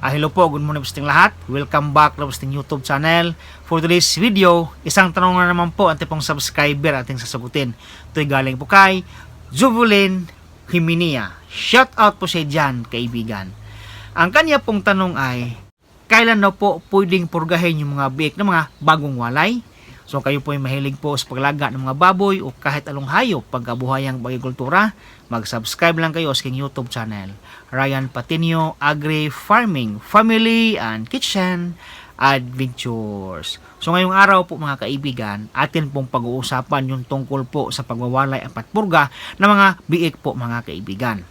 Ah, hello po, good morning po sa lahat. Welcome back to sa YouTube channel. For today's video, isang tanong na naman po ang tipong subscriber ating sasagutin. Ito'y galing po kay Jubulin Himinia. Shout out po siya dyan, kaibigan. Ang kanya pong tanong ay, kailan na po pwedeng purgahin yung mga biik ng mga bagong walay? So kayo po ay mahilig po sa paglaga ng mga baboy o kahit along hayop pagkabuhayang bagikultura, mag-subscribe lang kayo sa aking YouTube channel. Ryan Patinio Agri Farming, Family and Kitchen Adventures. So ngayong araw po mga kaibigan, atin pong pag-uusapan yung tungkol po sa pagwawalay at patpurga ng mga biik po mga kaibigan.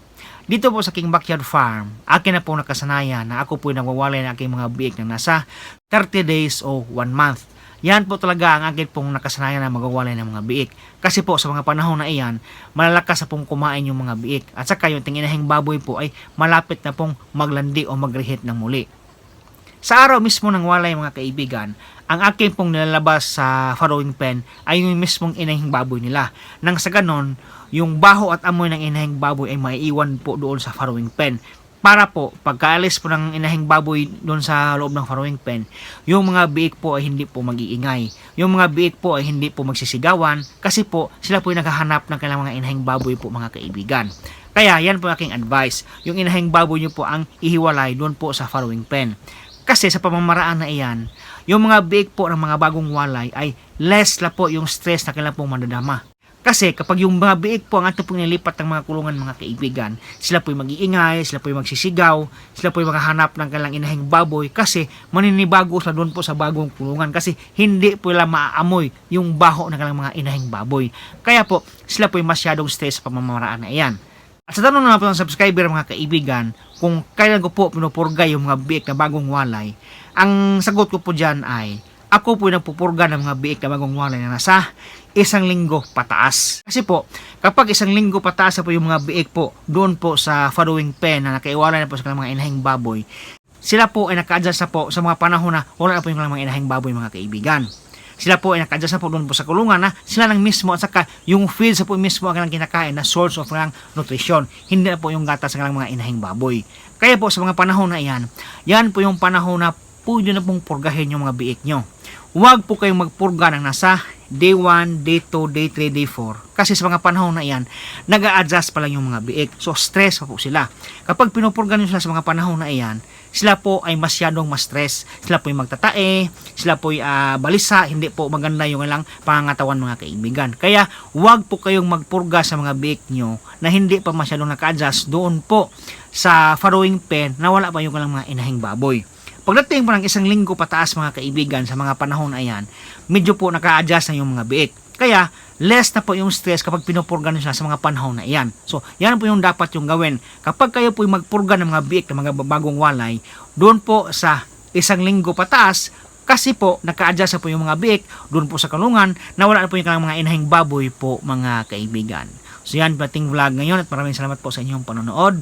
Dito po sa King Backyard Farm, akin na po nakasanayan na ako po nagwawalay ng aking mga biik na nasa 30 days o 1 month. Yan po talaga ang akin pong nakasanayan na magwawalay ng mga biik. Kasi po sa mga panahon na iyan, malalakas na pong kumain yung mga biik. At saka yung tinginahing baboy po ay malapit na pong maglandi o magrehit ng muli. Sa araw mismo ng walay mga kaibigan, ang akin pong nilalabas sa farrowing pen ay yung mismong inahing baboy nila. Nang sa ganon, yung baho at amoy ng inahing baboy ay maiiwan po doon sa farrowing pen. Para po, pagkaalis po ng inahing baboy doon sa loob ng farrowing pen, yung mga biik po ay hindi po mag-iingay. Yung mga biik po ay hindi po magsisigawan kasi po sila po ay naghahanap ng kailang mga inahing baboy po mga kaibigan. Kaya yan po aking advice. Yung inahing baboy nyo po ang ihiwalay doon po sa farrowing pen. Kasi sa pamamaraan na iyan, yung mga biik po ng mga bagong walay ay less la po yung stress na kailang pong mandadama. Kasi kapag yung mga biik po ang ating pong nilipat ng mga kulungan mga kaibigan, sila po'y mag-iingay, sila po'y magsisigaw, sila po'y maghahanap ng kailang inahing baboy kasi maninibago sa doon po sa bagong kulungan kasi hindi po nila maaamoy yung baho ng kailang mga inahing baboy. Kaya po, sila po'y masyadong stress sa pamamaraan na iyan. At sa tanong naman po ng subscriber mga kaibigan, kung kailan ko po pinupurga yung mga biik na bagong walay, ang sagot ko po dyan ay, ako po yung nagpupurga ng mga biik na bagong walay na nasa isang linggo pataas. Kasi po, kapag isang linggo pataas po yung mga biik po, doon po sa following pen na nakaiwalay na po sa mga inahing baboy, sila po ay naka-adjust na po sa mga panahon na wala na po yung mga inahing baboy mga kaibigan sila po ay nakadya sa po doon po sa kulungan na sila lang mismo at saka yung feed sa po mismo ang kanilang kinakain na source of kanilang nutrition. Hindi na po yung gatas sa kanilang mga inahing baboy. Kaya po sa mga panahon na iyan, yan po yung panahon na pwede na pong purgahin yung mga biik nyo. Huwag po kayong magpurga ng nasa day 1, day 2, day 3, day 4. Kasi sa mga panahon na iyan, nag adjust pa lang yung mga biik. So, stress pa po sila. Kapag pinupurga nyo sila sa mga panahon na iyan, sila po ay masyadong ma-stress. Sila po ay magtatae, sila po ay ah, balisa, hindi po maganda yung ilang pangangatawan mga kaibigan. Kaya, huwag po kayong magpurga sa mga biik nyo na hindi pa masyadong naka-adjust doon po sa farrowing pen na wala pa yung mga inahing baboy. Pagdating po ng isang linggo pataas mga kaibigan sa mga panahon na yan, medyo po naka-adjust na yung mga biik. Kaya, less na po yung stress kapag pinupurga nyo siya sa mga panahon na iyan. So, yan po yung dapat yung gawin. Kapag kayo po yung magpurga ng mga biik, ng mga bagong walay, doon po sa isang linggo pataas, kasi po, naka-adjust na po yung mga biik, doon po sa kalungan, na wala na po yung mga inahing baboy po mga kaibigan. So yan, pating vlog ngayon at maraming salamat po sa inyong panonood.